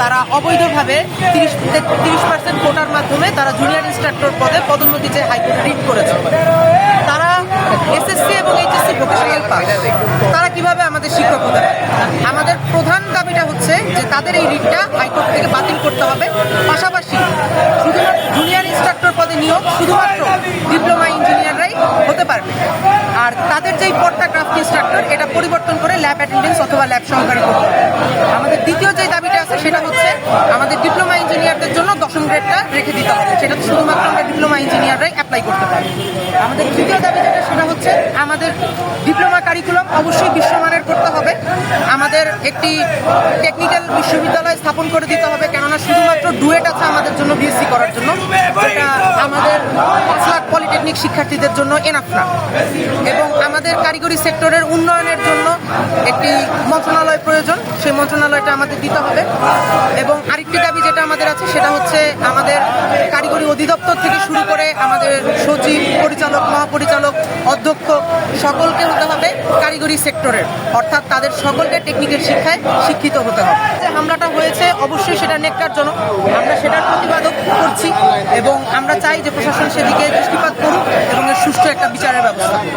তারা অবৈধভাবে তিরিশ তিরিশ পার্সেন্ট কোটার মাধ্যমে তারা জুনিয়র ইনস্ট্রাক্টর পদে পদোন্নতি চেয়ে হাইকোর্টে রিট করেছে। তারা এসএসসি এবং এইচএসসি ভোকেশনাল পাস তারা কীভাবে আমাদের শিক্ষক হতে পারে? আমাদের প্রধান দাবিটা হচ্ছে যে তাদের এই রিটটা হাইকোর্ট থেকে বাতিল করতে হবে। পাশাপাশি শুধুমাত্র জুনিয়র ইনস্ট্রাক্টর পদে নিয়োগ শুধুমাত্র ডিপ্লোমা ইঞ্জিনিয়াররাই হতে পারবে। আর তাদের যেই পদটা ক্রাফট ইনস্ট্রাক্টর, এটা পরিবর্তন করে ল্যাব অ্যাটেন্ডেন্স অথবা ল্যাব সহকারী করতে আমাদের দ্বিতীয় যে দাবিটা আছে, সেটা হচ্ছে আমাদের ডিপ্লোমা ইঞ্জিনিয়ারদের জন্য দশম গ্রেডটা রেখে দিতে হবে। সেটা শুধুমাত্র আমরা ডিপ্লোমা ইঞ্জিনিয়াররাই অ্যাপ্লাই করতে পারি আমাদের তৃতীয় দাবি যেটা, সেটা হচ্ছে আমাদের ডিপ্লোমা কারিকুলাম অবশ্যই বিশ্বমানের করতে হবে আমাদের একটি টেকনিক্যাল বিশ্ববিদ্যালয় স্থাপন করে দিতে হবে, কেননা শুধুমাত্র ডুয়েট আছে আমাদের জন্য বিএসসি করার জন্য, যেটা আমাদের পাঁচ লাখ পলিটেকনিক শিক্ষার্থীদের জন্য এনাফ না। এবং আমাদের কারিগরি সেক্টরের উন্নয়নের জন্য একটি মন্ত্রণালয় প্রয়োজন, সেই মন্ত্রণালয়টা আমাদের দিতে হবে। এবং আরেকটি দাবি যেটা আমাদের আছে, সেটা হচ্ছে আমাদের কারিগরি অধিদপ্তর থেকে শুরু করে আমাদের সচিব, পরিচালক, মহাপরিচালক, অধ্যক্ষ, সকলকে হতে হবে। কারিগরি সেক্টরের অর্থাৎ তাদের সকলকে টেকনিক্যাল শিক্ষায় শিক্ষিত হতে হবে। যে হামলাটা হয়েছে অবশ্যই সেটা নেককারজনক। আমরা সেটার প্রতিবাদক করছি এবং আমরা চাই যে প্রশাসন সেদিকে দৃষ্টিপাত করুক এবং এর সুষ্ঠু একটা বিচারের ব্যবস্থা করুক।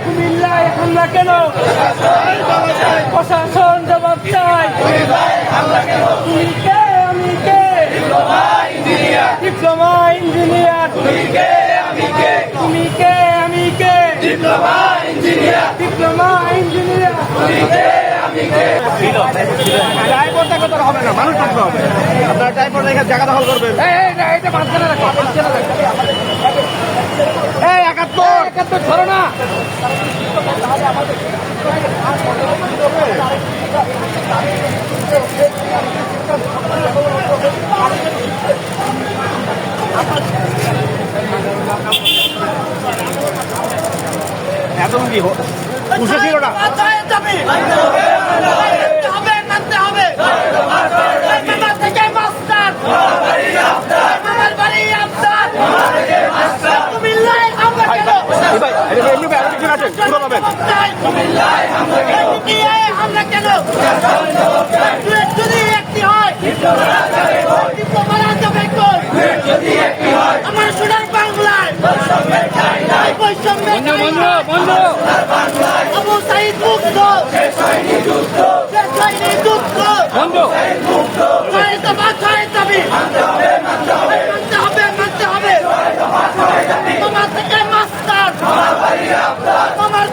কুমিল্লায় হামলা কেন? প্রশাসন জবাব চাই তুমি কে? আমি কে? ডিপ্লোমা ইঞ্জিনিয়ার তুমি কে? আমি কে? তুমি কে আমি কে ডিপ্লোমা ইঞ্জিনিয়ার ডিপ্লোমা ইঞ্জিনিয়ার তুমি কে আমি কে ড্রাইভার দেখো তো হবে না মানুষ থাকতে হবে আপনার ড্রাইভার রেখে জায়গা দখল করবেন এই একাত্তর একাত্তর ধরো না এত কি উঠে ছিল না এটা এমনি আরও কিছু আছে পুরো পাবেন। আমার সোনার বাংলায় বৈষম্যের বন্ধ বন্ধ। আবু সাইদ মুক্ত। ছয় দাবি মানতে হবে মানতে হবে। তোমার থেকে মাস্টার। তোমার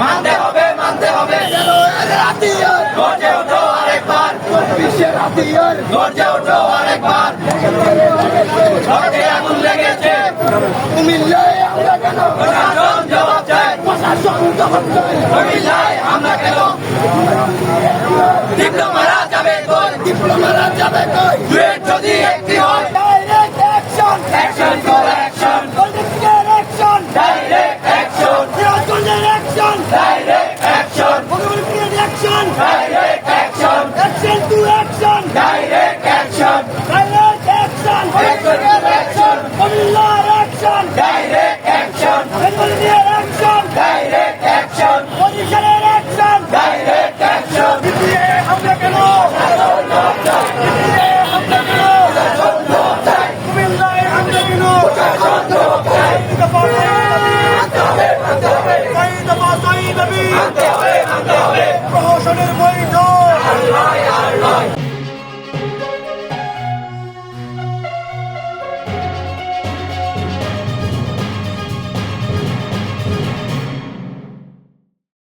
মানতে হবে মানতে হবে যেন ওঠো আরেক বিশ্বের হাতিয়ার গর্জে ওঠো আরেকবার সড়কে আগুন লেগেছে কুমিল্লায় আমরা কেন প্রশাসন জবাব চাই প্রশাসন জবাব চাই কুমিল্লায় আমরা কেন ডিপ্লোমারা যাবে